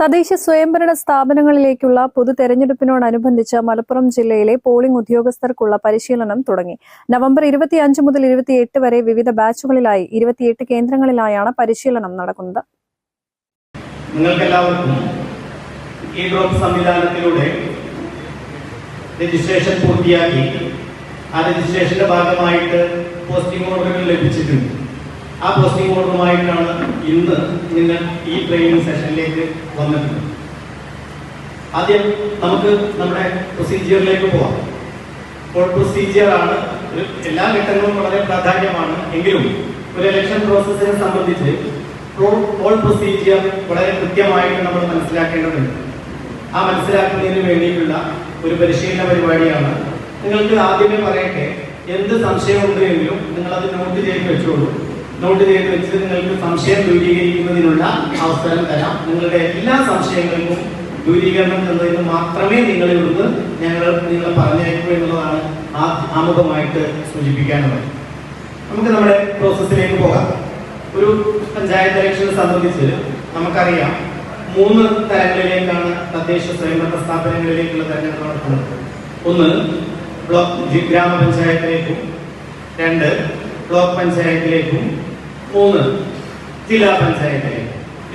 തദ്ദേശ സ്വയംഭരണ സ്ഥാപനങ്ങളിലേക്കുള്ള പൊതു തെരഞ്ഞെടുപ്പിനോടനുബന്ധിച്ച് മലപ്പുറം ജില്ലയിലെ പോളിംഗ് ഉദ്യോഗസ്ഥർക്കുള്ള പരിശീലനം തുടങ്ങി. നവംബർ ഇരുപത്തിയഞ്ച് മുതൽ ഇരുപത്തിയെട്ട് വരെ വിവിധ ബാച്ചുകളിലായി ഇരുപത്തിയെട്ട് കേന്ദ്രങ്ങളിലായാണ് പരിശീലനം നടക്കുന്നത്. നിങ്ങൾക്കെല്ലാവർക്കും രജിസ്ട്രേഷൻ പൂർത്തിയാക്കി ആ രജിസ്ട്രേഷന്റെ ഭാഗമായിട്ട് പോസ്റ്റിംഗ് ഓർഡറുകൾ ലഭിച്ചിട്ടുണ്ട്. ആ പോസ്റ്റിംഗ് ഓർഡറുമായിട്ടാണ് ഇന്ന് നിങ്ങൾ ഈ ട്രെയിനിങ് സെഷനിലേക്ക് വന്നിട്ടുള്ളത്. ആദ്യം നമുക്ക് നമ്മുടെ പ്രൊസീജിയറിലേക്ക് പോവാം. ഇപ്പോൾ പ്രൊസീജിയർ ആണ് എല്ലാ ഘട്ടങ്ങളും വളരെ പ്രാധാന്യമാണ്. എങ്കിലും ഒരു ഇലക്ഷൻ പ്രോസസ്സിനെ സംബന്ധിച്ച് ഓൾ പ്രൊസീജിയർ വളരെ കൃത്യമായിട്ട് നമ്മൾ മനസ്സിലാക്കേണ്ടതുണ്ട്. ആ മനസ്സിലാക്കുന്നതിന് വേണ്ടിയിട്ടുള്ള ഒരു പരിശീലന പരിപാടിയാണ്. നിങ്ങൾക്ക് ആദ്യമേ പറയട്ടെ എന്ത് സംശയമുണ്ട് എങ്കിലും നിങ്ങൾ അത് നോട്ട് ചെയ്ത് വെച്ചോളൂ. നോട്ട് ചെയ്ത് വെച്ച് നിങ്ങൾക്ക് സംശയം ദൂരീകരിക്കുന്നതിനുള്ള അവസരം തരാം. നിങ്ങളുടെ എല്ലാ സംശയങ്ങൾക്കും ദൂരീകരണം എന്നതിന് മാത്രമേ നിങ്ങൾ ഇവിടുന്ന് ഞങ്ങൾ നിങ്ങൾ പറഞ്ഞയക്കൂ എന്നുള്ളതാണ് ആമുഖമായിട്ട് സൂചിപ്പിക്കാനുള്ളത് നമുക്ക് നമ്മുടെ പ്രോസസ്സിലേക്ക് പോകാം. ഒരു പഞ്ചായത്ത് ഇലക്ഷനെ സംബന്ധിച്ച് നമുക്കറിയാം. മൂന്ന് തരങ്ങളിലേക്കാണ് തദ്ദേശ സ്വയംഭരണ സ്ഥാപനങ്ങളിലേക്കുള്ള തെരഞ്ഞെടുപ്പ് നടത്തുന്നത് ഒന്ന് ബ്ലോക്ക് ഗ്രാമപഞ്ചായത്തിലേക്കും. രണ്ട് ബ്ലോക്ക് പഞ്ചായത്തിലേക്കും. മൂന്ന്. ജില്ലാ പഞ്ചായത്തിലെ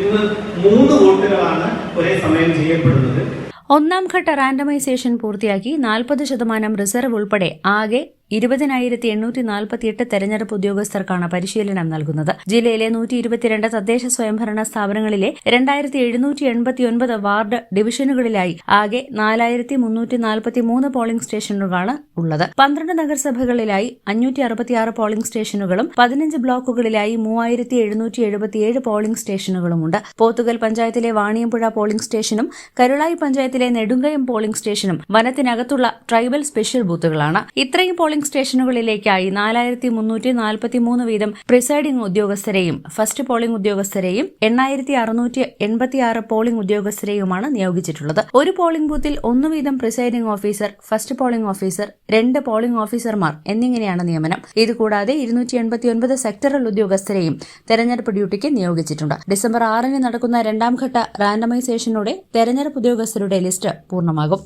ഇന്ന് മൂന്ന് വോട്ടുകളാണ് ഒരേ സമയം ചെയ്യപ്പെടുന്നത്. ഒന്നാം ഘട്ട റാൻഡമൈസേഷൻ പൂർത്തിയാക്കി നാൽപ്പത് ശതമാനം റിസർവ് ഉൾപ്പെടെ ആകെ ഇരുപതിനായിരത്തി എണ്ണൂറ്റി നാൽപ്പത്തിയെട്ട് തെരഞ്ഞെടുപ്പ് ഉദ്യോഗസ്ഥർക്കാണ് പരിശീലനം നൽകുന്നത്. ജില്ലയിലെ നൂറ്റി ഇരുപത്തിരണ്ട് തദ്ദേശ സ്വയംഭരണ സ്ഥാപനങ്ങളിലെ രണ്ടായിരത്തി എഴുന്നൂറ്റി എൺപത്തിയൊൻപത് വാർഡ് ഡിവിഷനുകളിലായി ആകെ നാലായിരത്തി മുന്നൂറ്റി നാൽപ്പത്തി മൂന്ന് പോളിംഗ് സ്റ്റേഷനുകളാണ് ഉള്ളത്. പന്ത്രണ്ട് നഗരസഭകളിലായി അഞ്ഞൂറ്റി അറുപത്തിയാറ് പോളിംഗ് സ്റ്റേഷനുകളും പതിനഞ്ച് ബ്ലോക്കുകളിലായി മൂവായിരത്തി എഴുന്നൂറ്റി എഴുപത്തിയേഴ് പോളിംഗ് സ്റ്റേഷനുകളുമുണ്ട്. പോത്തുകൽ പഞ്ചായത്തിലെ വാണിയമ്പുഴ പോളിംഗ് സ്റ്റേഷനും കരുളായി പഞ്ചായത്തിലെ നെടുങ്കയം പോളിംഗ് സ്റ്റേഷനും വനത്തിനകത്തുള്ള ട്രൈബൽ സ്പെഷ്യൽ ബൂത്തുകളാണ്. ഇത്രയും പോളിംഗ് സ്റ്റേഷനുകളിലേക്കായി നാലായിരത്തി മുന്നൂറ്റി നാൽപ്പത്തി മൂന്ന് വീതം പ്രിസൈഡിംഗ് ഉദ്യോഗസ്ഥരെയും ഫസ്റ്റ് പോളിംഗ് ഉദ്യോഗസ്ഥരെയും എണ്ണായിരത്തി അറുന്നൂറ്റി എൺപത്തിയാറ് പോളിംഗ് ഉദ്യോഗസ്ഥരെയുമാണ് നിയോഗിച്ചിട്ടുള്ളത്. ഒരു പോളിംഗ് ബൂത്തിൽ ഒന്ന് വീതം presiding officer first polling officer രണ്ട് പോളിംഗ് ഓഫീസർമാർ എന്നിങ്ങനെയാണ് നിയമനം. ഇതുകൂടാതെ ഇരുന്നൂറ്റി എൺപത്തിയൊൻപത് സെക്ടറൽ ഉദ്യോഗസ്ഥരെയും തെരഞ്ഞെടുപ്പ് ഡ്യൂട്ടിക്ക് നിയോഗിച്ചിട്ടുണ്ട്. ഡിസംബർ ആറിന് നടക്കുന്ന രണ്ടാം ഘട്ട റാൻഡമൈസേഷനോടെ തെരഞ്ഞെടുപ്പ് ഉദ്യോഗസ്ഥരുടെ ലിസ്റ്റ് പൂർണമാകും.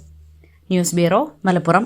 News bureau Malappuram.